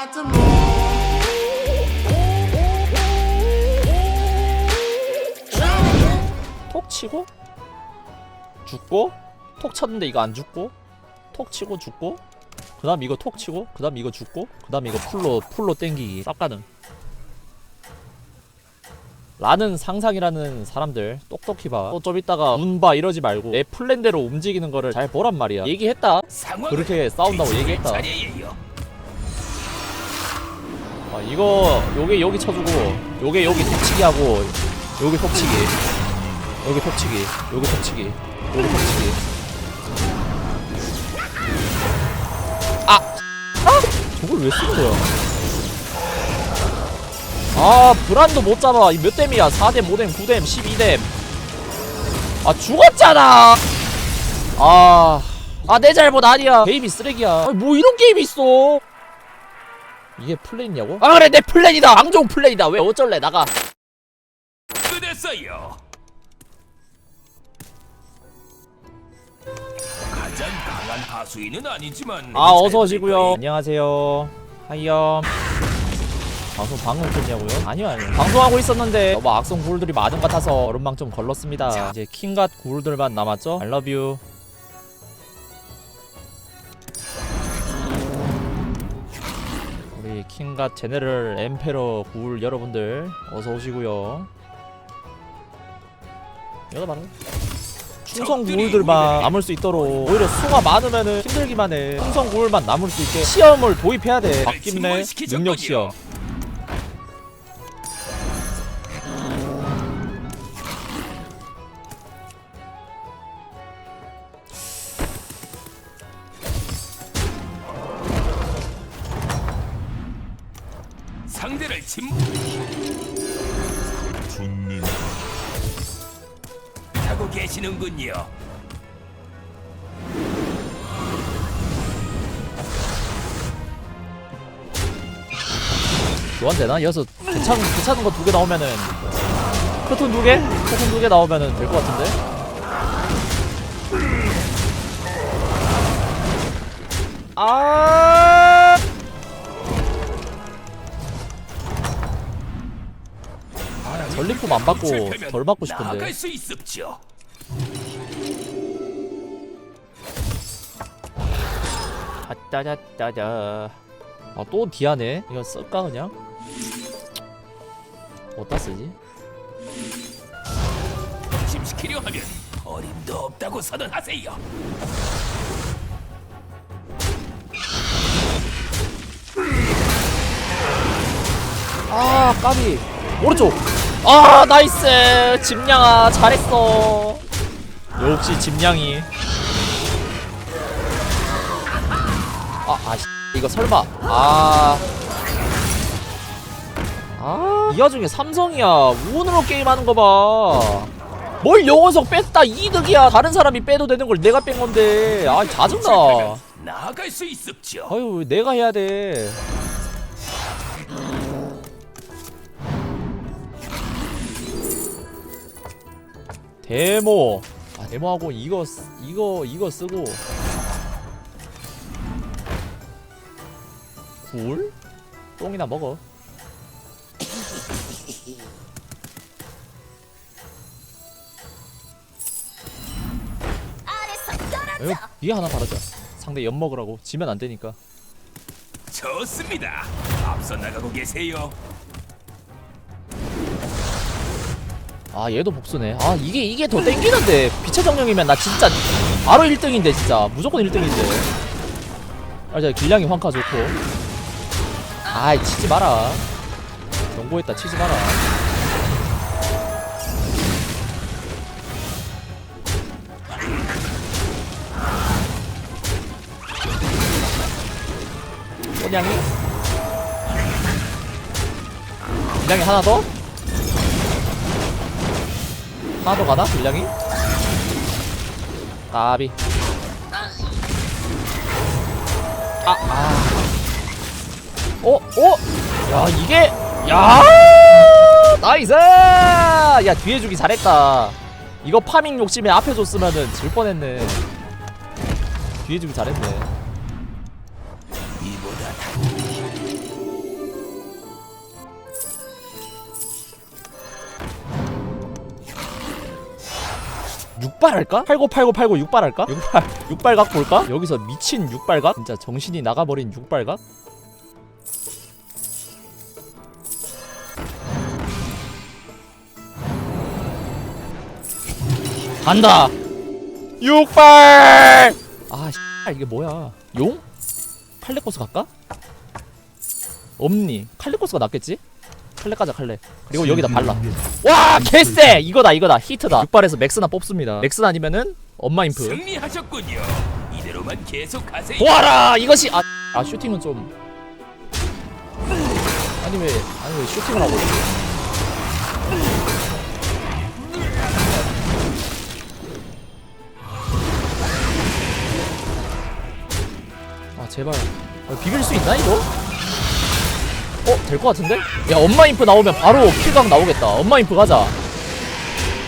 about to move. 톡 치고 죽고 톡 쳤는데 이거 안 죽고 톡 치고 죽고 그 다음 이거 톡 치고 그 다음 이거 죽고 그 다음 이거 풀로 풀로 땡기기 쌉가능 라는 상상이라는 사람들 똑똑히 봐 또 좀 이따가 운봐 이러지 말고 내 플랜대로 움직이는 거를 잘 보란 말이야 얘기했다 그렇게 싸운다고 얘기했다. 아, 이거 요게 여기 쳐주고 요게 여기 톡치기 하고 여기 톡치기. 여기 톡치기 여기 톡치기 여기 톡치기. 아! 아! 저걸 왜 쓰는 거야? 아 브란도 못 잡아. 이 몇 댐이야? 4댐 5댐 9댐 12댐. 아 죽었잖아! 아 아 내 잘못 아니야. 게임이 쓰레기야. 아니, 뭐 이런 게임이 있어 이게 플랜이냐고? 아 그래 내 플랜이다 앙종 플랜이다 왜 어쩔래 나가 끝냈어요. 가장 강한 하수인은 아니지만 아잘 어서 오시고요. 안녕하세요 하이엄 방송 방금 켰냐고요? 아니요 아니요 방송하고 있었는데 너무 악성 구울들이 많은 것 같아서 얼음방 좀 걸렀습니다 이제 킹갓 구울들만 남았죠? I love you 킹갓 제네럴 엠페러 구울 여러분들 어서 오시고요. 열어봐라 충성 구울들만 남을 수 있도록 오히려 수가 많으면은 힘들기만 해 충성 구울만 남을 수 있게 시험을 도입해야 돼. 바뀐네 능력 시험 상대를 침 손님 하고 계시는군요. 교환되나? 이어서 괜찮은, 괜찮은 거 두 개 나오면은 커튼 두 개? 커튼 두개 나오면은 될 것 같은데? 아 전리품 안 받고 덜 받고 싶은데. 아따자따자 아또 디아네 이거 쓸까 그냥? 어디다 쓰지? 심시키려 하면 어림도 없다고 선언하세요. 아 까비 오른쪽 아 나이스 짐냥아 잘했어 역시 짐냥이 아아 이거 설마 아 아, 이 와중에 삼성이야. 우원으로 게임하는 거 봐. 뭘 영원석 뺐다 이득이야. 다른 사람이 빼도 되는 걸 내가 뺀 건데. 아, 짜증나. 수 있었죠. 아유, 왜 내가 해야 돼. 데모. 아, 데모하고 이거 쓰- 이거 이거 쓰고 굴? 똥이나 먹어. 이거 비에 하나 바르자. 상대 엿 먹으라고. 지면 안 되니까. 좋습니다. 앞서 나가고 계세요. 아 얘도 복수네. 아 이게 이게 더 땡기는데. 빛의 정령이면 나 진짜 바로 1등인데 진짜. 무조건 1등인데. 아자 길냥이 황카 좋고. 아이 치지 마라. 경고했다. 치지 마라. 꽃냥이? 길냥이 하나 더? 하나 더 가나? 분량이? 까비 아, 아. 어? 어? 야, 이게, 야! 나이스! 야, 뒤에 주기 잘했다. 이거 파밍 욕심에 앞에 줬으면은 질 뻔했네. 뒤에 주기 잘했네. 6발 할까? 89 89 89 6발 할까? 6발 6발각 볼까? 여기서 미친 6발각? 진짜 정신이 나가버린 6발각? 간다 6발 아 씨, 이게 뭐야 용? 칼레코스 갈까? 없니 칼레코스가 낫겠지? 칼레 가자 칼레. 그리고 여기다 발라. 와 개쎄! 이거다 이거다. 히트다. 6발에서 맥스나 뽑습니다. 맥스나 아니면은 엄마 인프. 승리하셨군요. 이대로만 계속 가세요. 보아라! 이것이 아, 아 슈팅은 좀. 아니 왜 아니 왜 슈팅을 하고 있지 아 제발. 아, 비빌 수 있나 이거? 어? 될 것 같은데? 야 엄마 인프 나오면 바로 킬각 나오겠다. 엄마 인프 가자.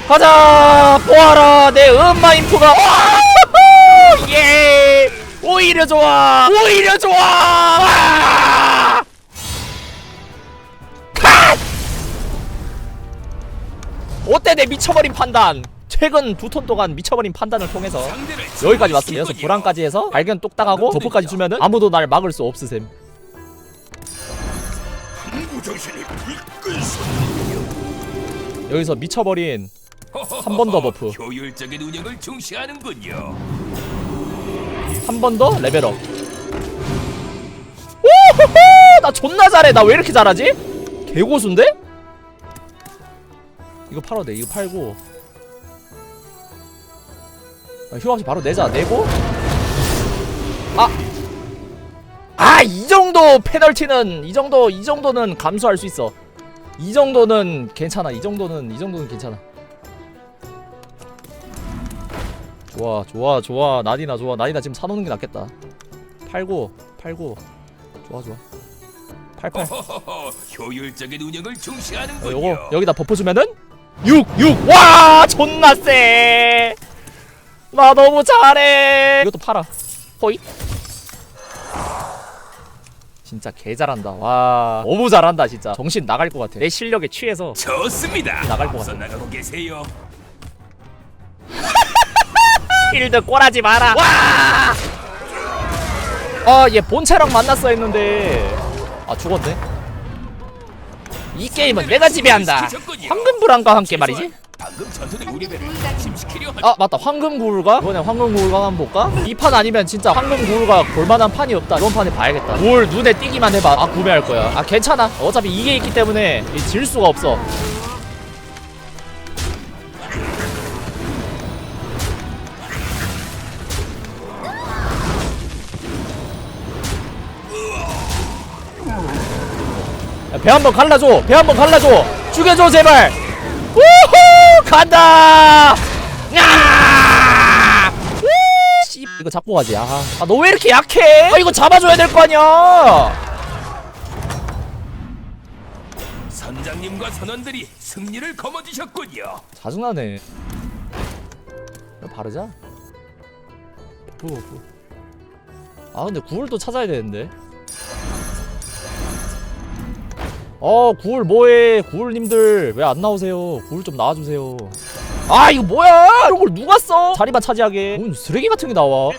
가자! 보아라! 내 엄마 인프가 와! 예! 오히려 좋아! 오히려 좋아! 와! 컷! 어때 내 미쳐버린 판단? 최근 두 턴 동안 미쳐버린 판단을 통해서 여기까지 왔습니다. 승리시키군요. 불안까지 해서 발견 똑딱하고 버프까지 주면은 아무도 날 막을 수 없으셈. 무 정신이 이끌소. 여기서 미쳐버린 한 번 더 버프. 효율적인 운영을 중시하는군요. 한 번 더 레벨업 오호호 나 존나 잘해 나 왜 이렇게 잘하지? 개고수인데? 이거 팔아도 돼 이거 팔고 아, 휴학시 바로 내자 내고 아! 아 이 정도 페널티는 이 정도 이 정도는 감수할 수 있어. 이 정도는 괜찮아 이 정도는 이 정도는 괜찮아. 좋아 좋아 좋아. 나디나 좋아. 나디나 지금 사놓는 게 낫겠다. 팔고 팔고 좋아 좋아. 팔팔. 허허허, 효율적인 운영을 어, 중시하는군요. 요거 여기다 버프 주면은? 6 6 와 존나 쎄 나 너무 잘해. 이것도 팔아. 호이 진짜 개 잘한다 와 너무 잘한다 진짜 정신 나갈 것 같아 내 실력에 취해서 좋습니다. 나갈 것 앞서 같아. 나가고 계세요. 필드 꼬라지 마라 와! 아 얘 본체랑 만났어 했는데 아 죽었네 이 게임은 내가 지배한다 황금 불안과 함께 말이지 방금 전투는 우리 배를 심시키려 한아 맞다. 황금구울가? 이번에 황금구울가 한번 볼까? 이 판 아니면 진짜 황금구울가 볼만한 판이 없다. 이번 판에 봐야겠다. 뭘 눈에 띄기만 해봐. 아 구매할 거야. 아 괜찮아. 어차피 이게 있기 때문에 이질 수가 없어. 배 한번 갈라줘. 배 한번 갈라줘. 죽여줘 제발. 우후 간다! 야! 우! 씨 이거 잡고 가지. 아너 왜 이렇게 약해? 아 이거 잡아줘야 될 거 아니야! 선장님과 선원들이 승리를 거머쥐셨군요. 이거 바르자. 버프 버프 아 근데 구울도 찾아야 되는데 어 구울 뭐해? 구울님들 왜 안 나오세요? 구울 좀 나와주세요. 아 이거 뭐야? 이런 걸 누가 써? 자리만 차지하게. 뭔 쓰레기 같은 게 나와?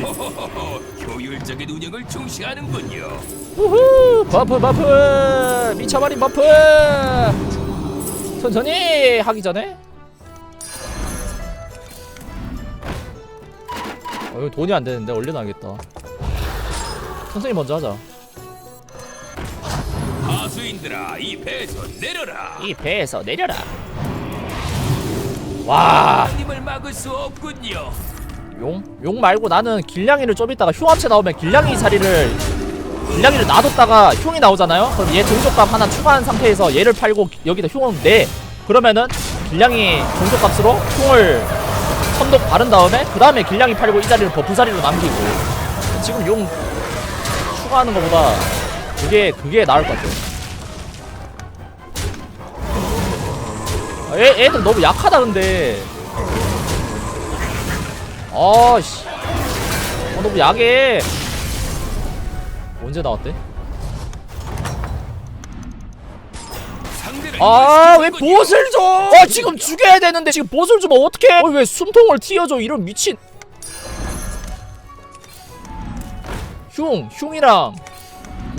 허허허, 효율적인 운영을 중시하는군요. 우후 버프 버프 미쳐버린 버프 천천히 하기 전에. 어, 이거 돈이 안 되는데 올려놔야겠다. 천천히 먼저 하자. 하 수인들아 이 배에서 내려라. 이 배에서 내려라 와 님을 막을 수 없군요. 용? 용 말고 나는 길냥이를 좀 있다가 흉합체 나오면 길냥이 자리를 길냥이를 놔뒀다가 흉이 나오잖아요? 그럼 얘 종족값 하나 추가한 상태에서 얘를 팔고 여기다 흉을 내 그러면은 길냥이 종족값으로 흉을 천독 바른 다음에 그 다음에 길냥이 팔고 이 자리를 버프 자리로 남기고 지금 용 추가하는 것보다 그게 그게 나을 것 같아 아, 애, 애들 너무 약하다 근데 아씨 어, 너무 약해 언제 나왔대? 상대를 아왜 일시켰군요. 보스를 줘? 아 지금 죽여야 되는데 지금 보스를 주면 어떡해? 어, 왜 숨통을 튀어줘 이런 미친 흉 흉이랑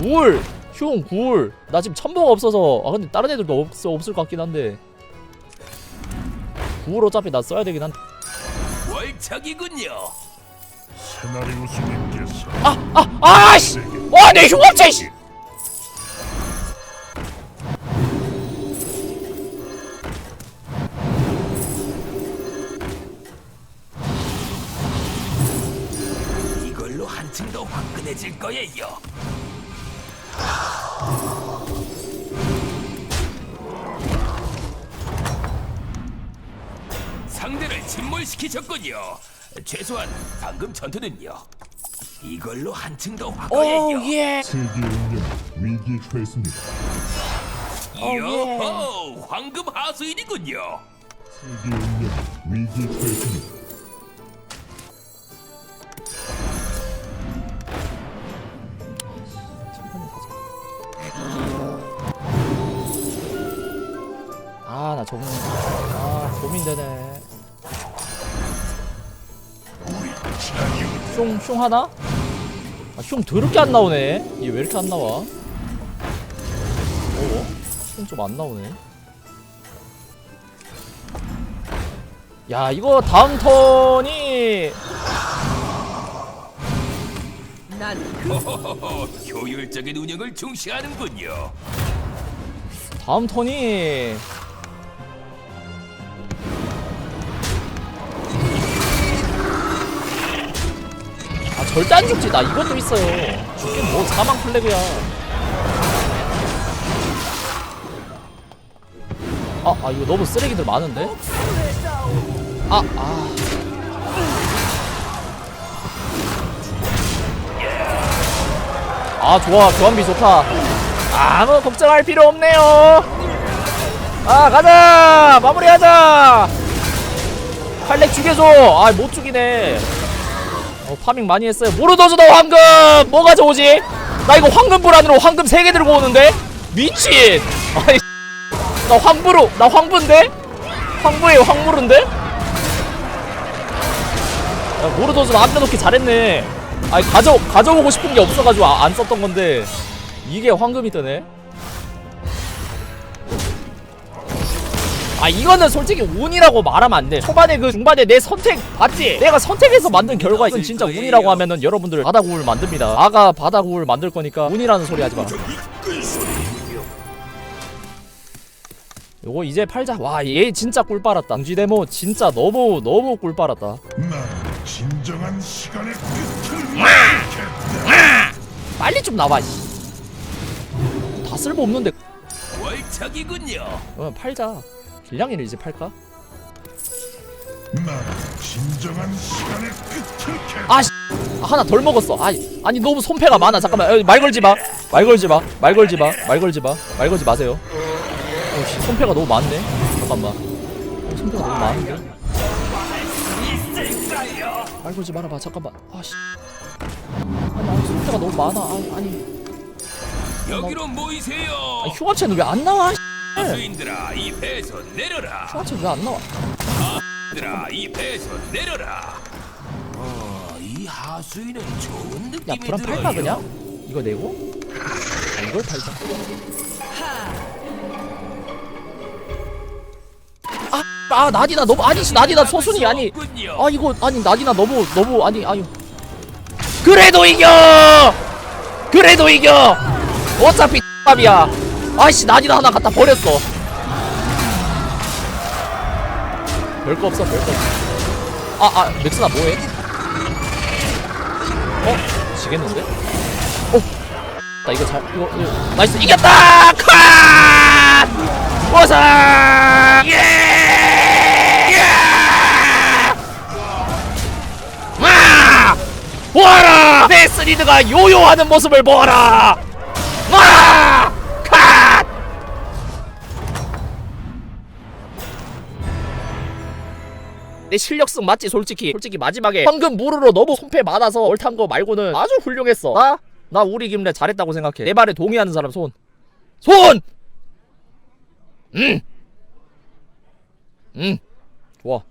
굴 흉, 굴. 나 지금 첨보가 없어서. 아, 근데 다른 애들도 없, 없을 것 같긴 한데. 굴 어차피 나 써야 되긴 한데. 월척이군요. 세나리우스님께서 아, 아씨! 와, 내 흉합체, 씨! 이걸로 한층 더 화끈해질 거예요. 침몰시키셨군요. 최소한 방금 전투는요. 이걸로 한층 더 오, 화끈해요. 예. 세계 운명 위기에 처했습니다. 오, 예. 요호, 황금 하수인이군요. 세계 운명 위기에 처했습니다. 아, 나 적응. 아, 고민되네. 흉, 흉 하나? 아, 흉 더럽게 안 나오네. 얘 왜 이렇게 안 나와? 어? 흉좀안 나오네. 야, 이거 다음 턴이 호호호호, 효율적인 운영을 중시하는군요. 다음 턴이 절대 안 죽지 나 이것도 있어요 죽긴 뭐 사망 플래그야 아, 아 이거 너무 쓰레기들 많은데? 아, 아. 아 좋아 교환비 좋다 아무 걱정할 필요 없네요. 아 가자 마무리하자. 칼렉 죽여줘. 아 못 죽이네. 어, 파밍 많이 했어요. 모르도주도 황금 뭐 가져오지? 나 이거 황금 불안으로 황금 3개 들고 오는데 미친. 아이 나 황부로 나 황부인데? 황부에 황무른데? 야, 모르도주 남겨놓기 잘했네. 아니 가져 가져오고 싶은 게 없어가지고 아, 안 썼던 건데 이게 황금이 뜨네. 아 이거는 솔직히 운이라고 말하면 안 돼. 초반에 그 중반에 내 선택 봤지? 내가 선택해서 만든 결과 이건 진짜 운이라고 하면은 여러분들 바다구울 만듭니다. 아가 바다구울 만들 거니까 운이라는 소리 하지 마. 요거 이제 팔자. 와 얘 진짜 꿀 빨았다. 지 데모 진짜 너무 너무 꿀 빨았다. 난 진정한 시간의 끝을. 빨리 좀 나와. 씨. 다 쓸모 없는데. 월척이군요. 어, 팔자. 길냥이를 이제 팔까? 난 진정한 시간의 끝을 겠다. 아, 씨. 아, 하나 덜 먹었어. 아니, 아니 너무 손패가 많아. 잠깐만, 어, 말 걸지 마. 말 걸지 마. 말 걸지 마. 말 걸지 마. 말 걸지 마세요. 어, 씨, 손패가 너무 많네. 잠깐만. 어, 손패가 너무 많은데. 말 걸지 말아봐. 잠깐만. 아, 씨. 아니, 아니 손패가 너무 많아. 아니, 아니. 여기로 모이세요. 아니 흉합체는 왜 안 나와? 씨. 하수인들아, 이 배에서 내려라. 흉합체는 왜안 나와? 들아, 이 배에서 내려라. 어, 이 하수인은 좋은 느낌이 야, 불안 들어요. 팔까 그냥? 이거 내고? 아, 이걸 팔자. 아, 아 나디나 너무 아니 나디나 소순이 아니. 없군요. 아 이거 아니 나디나 너무 너무 아니 아니. 그래도 이겨. 그래도 이겨. 어차피 밥이야. 아이씨 나디나 하나 갖다 버렸어. 별거 없어 별거 없어. 아아 맥스나 뭐해? 어? 지겠는데? 어? 나 이거 잘 이거, 이거 나이스 이겼다! 컷! 보상! 예! 예! 마! 보아라! 베스리드가 요요하는 모습을 보아라! 마! 내 실력승 맞지 솔직히. 솔직히 마지막에 황금 무르로 너무 손패 많아서 얼탄 거 말고는 아주 훌륭했어. 나? 나 우리 김래 잘했다고 생각해. 내 말에 동의하는 사람 손. 손! 응. 좋아